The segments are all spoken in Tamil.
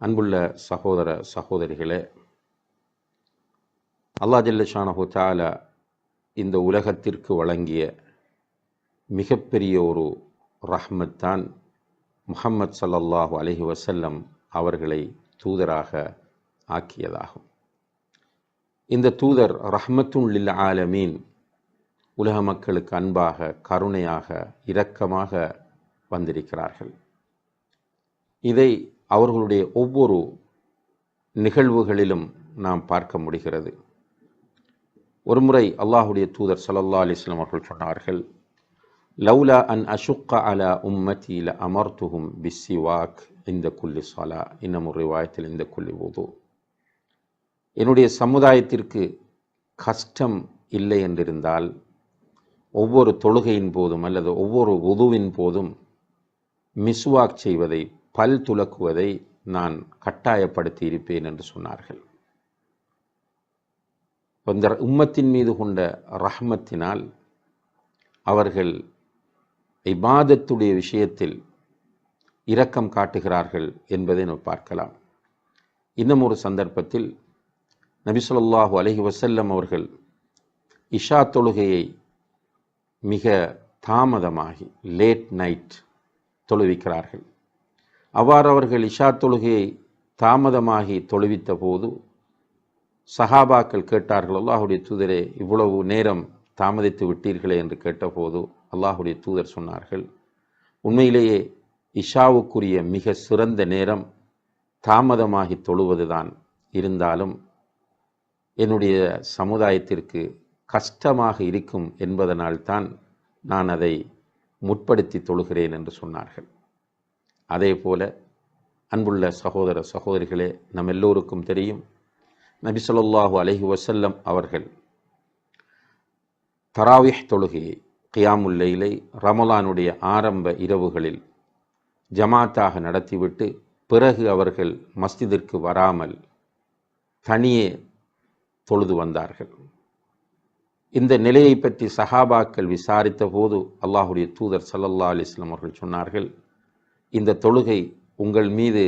அன்புள்ள சகோதர சகோதரிகளே அல்லா ஜல்லஷானஹு தாலா இந்த உலகத்திற்கு வழங்கிய மிகப்பெரிய ஒரு ரஹ்மத் தான் முஹம்மத் சல்லல்லாஹு அலஹி வசல்லம் அவர்களை தூதராக ஆக்கியதாகும். இந்த தூதர் ரஹ்மத்துன் லில் ஆலமீன் உலக மக்களுக்கு அன்பாக கருணையாக இரக்கமாக வந்திருக்கிறார்கள். இதை அவர்களுடைய ஒவ்வொரு நிகழ்வுகளிலும் நாம் பார்க்க முடிகிறது. ஒருமுறை அல்லாஹுடைய தூதர் சல்லல்லா அலிஸ்லாம் அவர்கள் சொன்னார்கள் லவ்லா அன் அஷுக்க அலா உம்மதி ல பிஸ்ஸி வாக் இந்த குல்லி சாலா இன்னும் ஒரு வாயத்தில் இந்த குல்லி உது என்னுடைய சமுதாயத்திற்கு கஷ்டம் இல்லை என்றிருந்தால் ஒவ்வொரு தொழுகையின் போதும் அல்லது ஒவ்வொரு உதுவின் போதும் மிஸ்வாக் செய்வதை பல் துலக்குவதை நான் கட்டாயப்படுத்தி இருப்பேன் என்று சொன்னார்கள். அந்த உம்மத்தின் மீது கொண்ட ரஹ்மத்தினால் அவர்கள் இபாதத்துடைய விஷயத்தில் இரக்கம் காட்டுகிறார்கள் என்பதை நாம் பார்க்கலாம். இன்னும் ஒரு சந்தர்ப்பத்தில் நபிசுல்லாஹு அலஹி வசல்லம் அவர்கள் இஷா தொழுகையை மிக தாமதமாகி லேட் நைட் தொழுவிக்கிறார்கள். அவ்வாறு அவர்கள் இஷா தொழுகையை தாமதமாகி தொழுவித்த போது சஹாபாக்கள் கேட்டார்கள் அல்லாஹுடைய தூதரே இவ்வளவு நேரம் தாமதித்து விட்டீர்களே என்று கேட்டபோது அல்லாஹுடைய தூதர் சொன்னார்கள் உண்மையிலேயே இஷாவுக்குரிய மிக சிறந்த நேரம் தாமதமாகி தொழுவதுதான். இருந்தாலும் என்னுடைய சமுதாயத்திற்கு கஷ்டமாக இருக்கும் என்பதனால்தான் நான் அதை முற்படுத்தி தொழுகிறேன் என்று சொன்னார்கள். அதே போல அன்புள்ள சகோதர சகோதரிகளே நம் எல்லோருக்கும் தெரியும் நபி சொல்லாஹு அலஹி வசல்லம் அவர்கள் தராவிஹ் தொழுகையை கியாமுல்லைலை ரமலானுடைய ஆரம்ப இரவுகளில் ஜமாத்தாக நடத்திவிட்டு பிறகு அவர்கள் மஸ்ஜிதிற்கு வராமல் தனியே தொழுது வந்தார்கள். இந்த நிலையை பற்றி சஹாபாக்கள் விசாரித்த போது அல்லாஹுடைய தூதர் சல்லல்லா அலிஸ்லாம் அவர்கள் சொன்னார்கள் இந்த தொழுகை உங்கள் மீது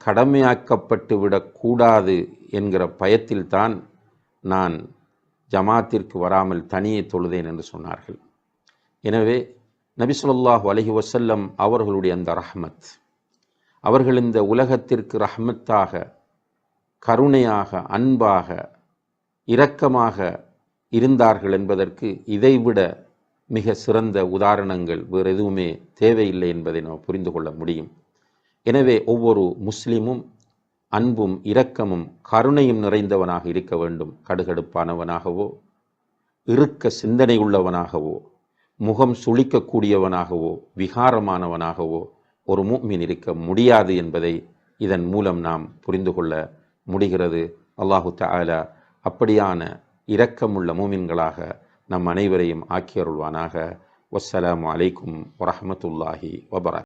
கடமையாக்கப்பட்டு விடக்கூடாது என்கிற பயத்தில்தான் நான் ஜமாத்திற்கு வராமல் தனியே தொழுதேன் என்று சொன்னார்கள். எனவே நபிசுல்லாஹ் அலஹி வசல்லம் அவர்களுடைய அந்த ரஹ்மத் அவர்கள் இந்த உலகத்திற்கு ரஹ்மத்தாக கருணையாக அன்பாக இரக்கமாக இருந்தார்கள் என்பதற்கு இதைவிட மிக சிறந்த உதாரணங்கள் வேறு எதுவுமே தேவையில்லை என்பதை நாம் புரிந்து கொள்ள முடியும். எனவே ஒவ்வொரு முஸ்லிமும் அன்பும் இரக்கமும் கருணையும் நிறைந்தவனாக இருக்க வேண்டும். கடுகடுப்பானவனாகவோ இறுக்க சிந்தனை உள்ளவனாகவோ முகம் சுளிக்கக்கூடியவனாகவோ விகாரமானவனாகவோ ஒரு மூமின் இருக்க முடியாது என்பதை இதன் மூலம் நாம் புரிந்து கொள்ள முடிகிறது. அல்லாஹு தாலா அப்படியான இரக்கமுள்ள மூமின்களாக நம் அனைவரையும் ஆக்கியருள்வானாக வசலாம் அலைக்கும் வரமத்துல்லாஹி வபரா